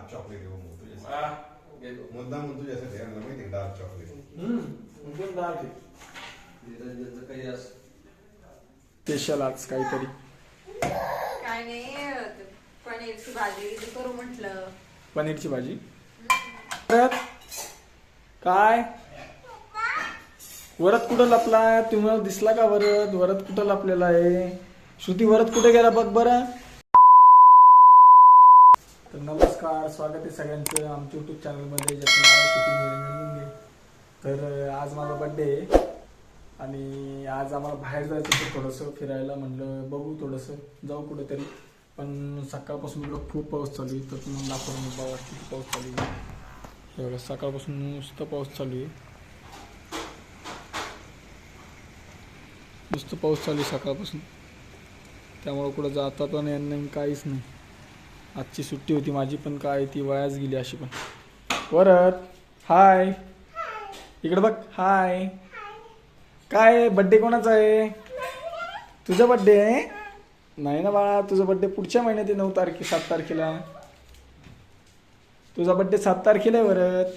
Dark chocolate हा, गेलो. मुद्दा म्हणून तुझ्यासाठी आणलं माहिती डार्क चॉकलेट एकदम dark आहे. निरंजनचं काही असं स्पेशल आज काहीतरी. काय नाही पनीरची भाजी करू म्हटलं. पनीरची भाजी? परत? काय? वरत कुठं लपला तुम्हाला दिसला का वरत? वरत कुठं लपलेला आहे? श्रुती वरत कुठे गेला बघ बरं. नमस्कार स्वागत आहे सगळ्यांचं आमच्या युट्यूब चॅनलमध्ये ज्याचं नाव आहे निरंजन मुंगे तर आज माझा बड्डे आहे आणि आज आम्हाला बाहेर जायचं होतं थोडंसं फिरायला. म्हणलं बघू थोडंसं जाऊ कुठेतरी. पण सकाळपासून इकडं खूप पाऊस चालू आहे. तर तुम्हाला दाखवून बाबा किती पाऊस चालू आहे. एवढं सकाळपासून नुसतं पाऊस चालू आहे. नुसतं पाऊस चालू आहे सकाळपासून. त्यामुळं कुठं जाता पण यांना नाही काहीच नाही. आजची सुट्टी होती माझी पण काय ती वयाच गेली अशी पण. परत हाय इकडे बघ हाय काय बड्डे कोणाचा आहे? तुझा बड्डे आहे? नाही ना बाळा तुझा बड्डे पुढच्या महिन्यात आहे नऊ तारखे सात तारखेला. तुझा बड्डे सात तारखेला आहे वरत.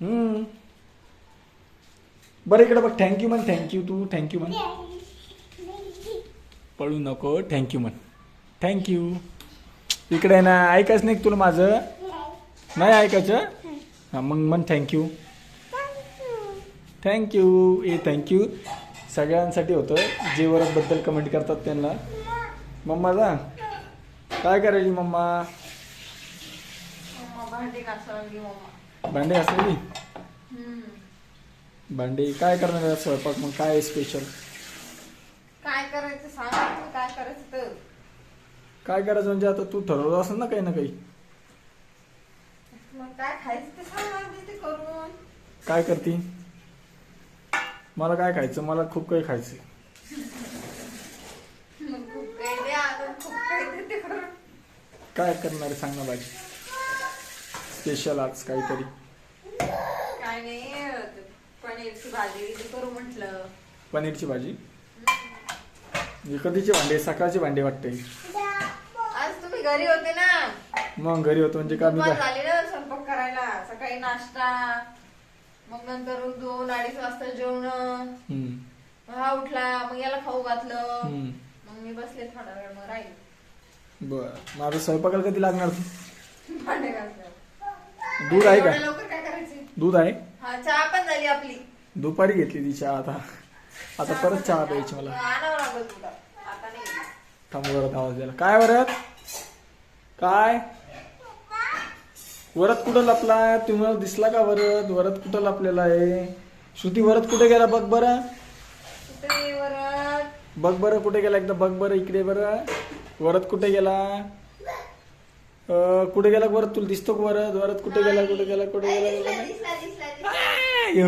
हम्म. बरं इकडे बघ थँक्यू म्हण थँक्यू तू थँक्यू म्हण. पळू नको थँक्यू म्हण. थँक्यू इकडे आहे ना ऐकायच नाही का तुला माझं? नाही ऐकायचं? हां मग म्हण थँक्यू थँक्यू ए थँक्यू सगळ्यांसाठी होतं. जे वरतबद्दल कमेंट करतात त्यांना. मम्मा जा. काय करायची मम्मा? मम्मा भांडी मम्मा. भांडे काय करणार स्वयंपाक? मग काय स्पेशल काय करायचं सांगा. काय करायचं तर? काय करायचं म्हणजे आता तू ठरवलं असेल ना काही ना काही. मग काय खायचं ते सांगा ते करून. काय करती? मला काय खायचं? मला खूप काही खायचं मग खूप काही द्या अजून खूप काही दे ते करून. काय करणार आहे सांग ना बाई. स्पेशल आज काहीतरी. काय नाही ते पनीरची भाजी बिजी करू म्हटलं. पनीरची भाजी? हे कधीचे भांडे सकाळचे भांडे वाटते घरी होते ना. मग घरी होतो म्हणजे का मी दुपार काय झाली ना स्वयंपाक करायला. सकाळी नाश्ता मग नंतर दोन अडीच वाजता जेवण. हम्म, हा उठला मग याला खाऊ घातलं. हम्म. मग मी बसले थोडा वेळ मग राहील. बरं. माझं स्वयंपाकाला कधी लागणार? तू भांडे घासलं दूध आहे एवढ्या का लवकर काय करायचे? दूध आहे? हा चहा पण झाली आपली. दुपारी घेतली ती चहा आता. आता परत चहा प्यायची मला. आणावं लागलं तुला. आता नाही. थांब वरत आवाज द्यायला काय वरत काय? वरत कुठं लपला? तुम्हाला दिसला का वरत? वरत कुठं लपलेला आहे? श्रुती वरत कुठे गेला? बघ बरं. बघ बरं कुठे गेला? एकदा बघ बरं इकडे बरं. वरत कुठे गेला? कुठे गेला वरत? तुला दिसतो का वरत? वरत कुठे गेला? कुठे गेला? कुठे गेला?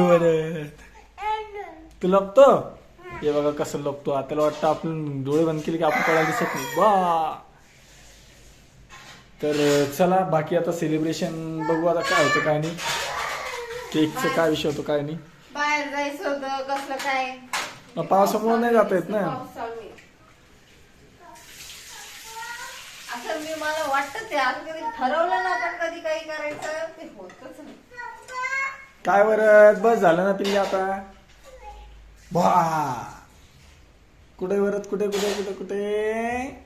वरत. तू लपतो? हे बघा कसं लपतो. आपल्याला वाटतं आपण डोळे बंद केले की आपण कळायला दिसत नाही. बा. तर चला बाकी आता सेलिब्रेशन बघू आता काय होतं काय नाही. केकचं काय विषय होतो काय नाही. बाहेर जायचं होतं कसलं काय? मग पावसामुळे नाही जाता येत ना. पाऊस चालू आहे. असं मी मला वाटत ते असं कधी ठरवलं ना पण कधी काही करायचं ते होतच नाही. काय वरत? बस झालं ना पिल्ले आता. बा कुठे वरत? कुठे कुठे कुठे कुठे?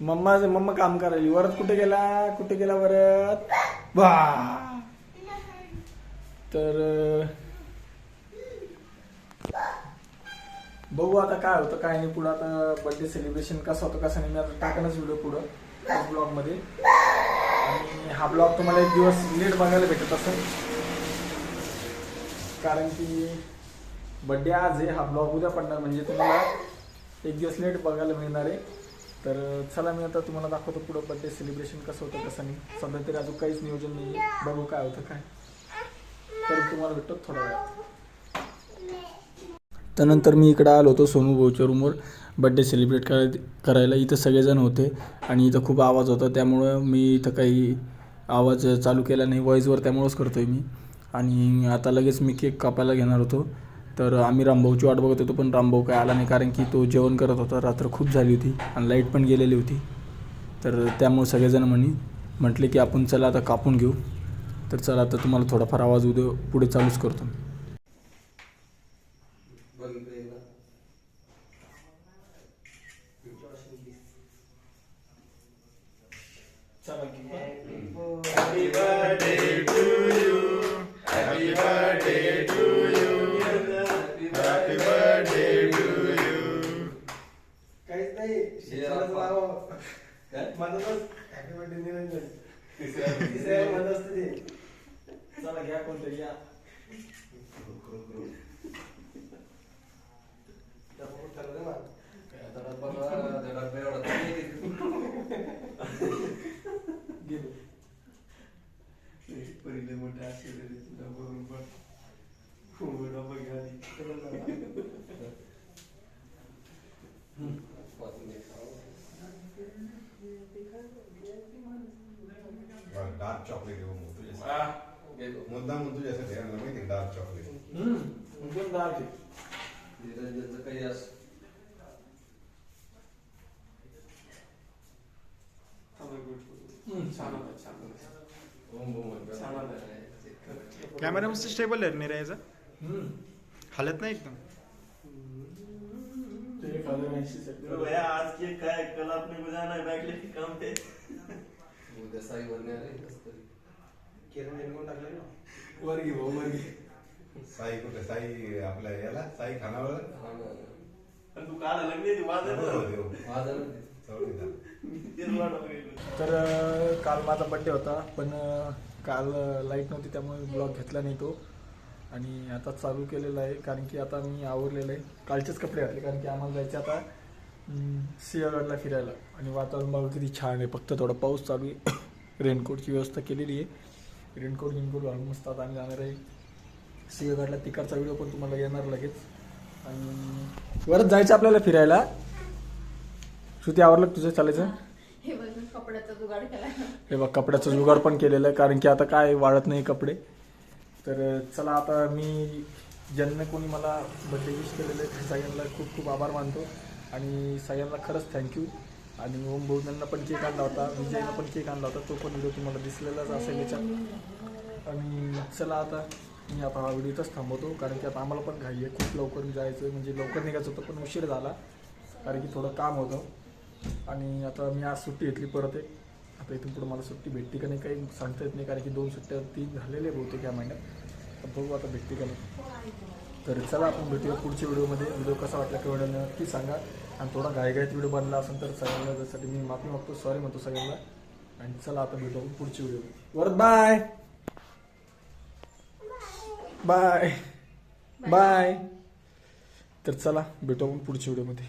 मम्मा मम्मा काम करायली. वरत कुठे गेला? कुठे गेला वरत? बा तर बघू आता काय होतं काय नाही. पुढं आता बर्थडे सेलिब्रेशन कसं होतं कसं नाही मी आता टाकणच व्हिडिओ पुढं ब्लॉगमध्ये आणि हा ब्लॉग तुम्हाला एक दिवस लेट बघायला भेटत असेल कारण की बड्डे आज आहे हा ब्लॉग उद्या पडणार. म्हणजे तुम्हाला एक दिवस लेट बघायला मिळणार आहे. तर चला मी आता तुम्हाला दाखवतो पुढं बड्डे सेलिब्रेशन कसं होतं कसं नाही. सध्या तरी अजून काहीच नियोजन नाही आहे बघू काय होतं काय. तर तुम्हाला भेटतो थोडा वेळ त्यानंतर मी इकडं आलो होतो सोनू भाऊच्या रूमवर बड्डे सेलिब्रेट कराय करायला इथं सगळेजण होते. आणि इथं खूप आवाज होता. त्यामुळं मी इथं काही आवाज चालू केला नाही. व्हॉईसवर त्यामुळंच करतो आहे मी. आणि आता लगेच मी केक कापायला घेणार होतो. तर आम्ही रामभाऊची वाट बघत होतो पण रामभाऊ काय आला नाही कारण की तो जेवण करत होता. रात्र खूप झाली होती आणि लाइट पण गेलेली होती. तर त्यामुळे सगळेजण म्हणे म्हटले की आपण चला आता कापून घेऊ. तर चला आता तुम्हाला थोडाफार आवाज उद्या पुढे चालूच करतो. Happy birthday. Happy birthday Niranjan. तिसऱ्या म्हणत असतं ते चला घ्या कोणतरी या डबा ठरलं ना आता डब्बा बघा, त्या डब्बा एवढा तर नाही गेलो पहिले मोठे आश्चर्य डबा पण खूप डबा घ्या वाचून घे. डार्क चॉकलेट आहे वो मोठं जैसा गेलो. मुद्दाम तुझ्यासाठी आणलं माहिती डार्क चॉकलेट एकदम डार्क आहे निरंजनचं काही असं. कॅमेरा मस्त स्टेबल आहे निरायचा हालत नाही एकदम ते. तो भैया आज के क्या कल आपने गुजारा है बैक लेके काम पे उद्या साई म्हणणे आले. किरण टाकलं ना वर घे भाऊ वर घे साई कुठे साई आपल्या याला? साई खानावर तू काल अलग नहीं थी बात है तर काल माझा बड्डे होता पण काल लाइट नव्हती त्यामुळे ब्लॉग घेतला नाही तो. आणि आता चालू केलेला आहे कारण की आता मी आवरलेलं आहे. कालचेच कपडे घातले कारण की आम्हाला जायचे आता सिंहगडला फिरायला. आणि वातावरण बघा किती छान आहे. फक्त थोडा पाऊस चालू आहे. रेनकोटची व्यवस्था केलेली आहे. रेनकोट गिनकोट घालून मस्त आता आम्ही जाणार आहे. सिंहगडला तिकडचा व्हिडिओ पण तुम्हाला येणार लगेच. आणि वरच जायचं आपल्याला फिरायला. श्रुती आवरलं का तुझं चालायचं? हे. बघ मी कपड्याचा जुगाड केला हे बघ कपड्याचं जुगाड पण केलेलं आहे कारण की आता काय वाळत नाही कपडे. तर चला आता मी ज्यांना कोणी मला बड्डे विश केलेलं आहे त्या सगळ्यांना खूप खूप आभार मानतो. आणि सगळ्यांना खरंच थँक्यू आणि ओम भाऊंना पण केक आणला होता विजयनं पण केक आणला होता तो पण व्हिडिओ तुम्हाला दिसलेलाच असेल याच्यात. आणि चला आता मी आता हा व्हिडिओ इथंच थांबवतो कारण की आता आम्हाला पण घाई आहे. खूप लवकर जायचं म्हणजे लवकर निघायचं होतं पण उशीर झाला कारण की थोडं काम होतं. आणि आता मी आज सुट्टी घेतली परत एक. आता इथून पुढे मला सुट्टी भेटते का नाही काही सांगता येत नाही कारण की दोन सुट्ट्या तीन झालेले बहुतेक या महिन्यात. तर बघू आता भेटते का नाही. तर चला आपण भेटूया पुढच्या व्हिडिओमध्ये. व्हिडिओ कसा वाटला किंवा नक्की सांगा. आणि थोडा घाईघाईत व्हिडिओ बनला असेल तर सगळ्यांना त्यासाठी मी माफी मागतो सॉरी म्हणतो सगळ्यांना. आणि चला आता भेटू पुढची व्हिडिओ वरत बाय बाय बाय तर चला भेटू आपण पुढच्या व्हिडिओमध्ये.